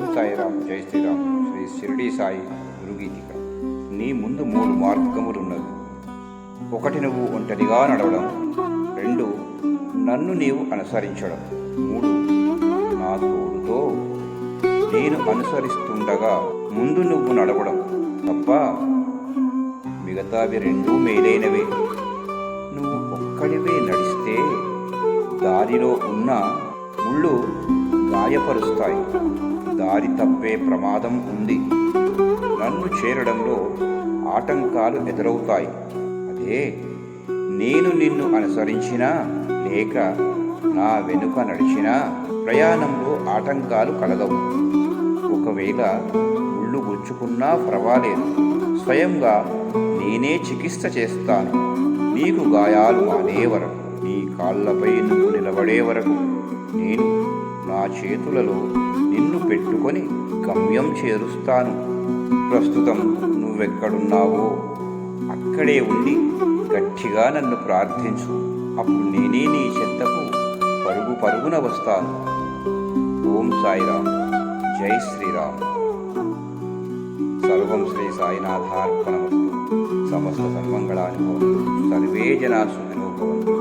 ఓం సాయిరామ్ జై శ్రీరామ్. శ్రీ షిరిడి సాయి గురుగీతిక. నీ ముందు మూడు మార్గములున్నవి. ఒకటి నువ్వు ఒంటరిగా నడవడం. రెండు నన్ను నీవు అనుసరించడం. మూడు నా తోడుతో నేను అనుసరిస్తుండగా ముందు నువ్వు నడవడం. తప్ప మిగతావి రెండూ మేలైనవే. నువ్వు ఒక్కడివే నడిస్తే దారిలో ఉన్న ముళ్ళు గాయపరుస్తాయి. దారి తప్పే ప్రమాదం ఉంది. నన్ను చేరడంలో ఆటంకాలు ఎదురవుతాయి. అదే నేను నిన్ను అనుసరించినా లేక నా వెనుక నడిచినా ప్రయాణంలో ఆటంకాలు కలగవు. ఒకవేళ ముళ్ళు గుచ్చుకున్నా పర్వాలేదు స్వయంగా నేనే చికిత్స చేస్తాను. నీకు గాయాలు మానే వరకు నీ కాళ్ళపై నువ్వు నిలబడే వరకు నేను నా చేతులలో నిన్ను పెట్టుకొని గమ్యం చేరుస్తాను. ప్రస్తుతం నువ్వెక్కడున్నావో అక్కడే ఉండి గట్టిగా నన్ను ప్రార్థించు. అప్పుడు నేనే నీ చెంతకు పరుగు పరుగున వస్తాను. ఓం సాయిరామ్. జై శ్రీరామ్. సర్వం శ్రీ సాయినాథార్పణమస్తు. సమస్త సన్మంగళాని సర్వే జనా సుఖినో భవంతు.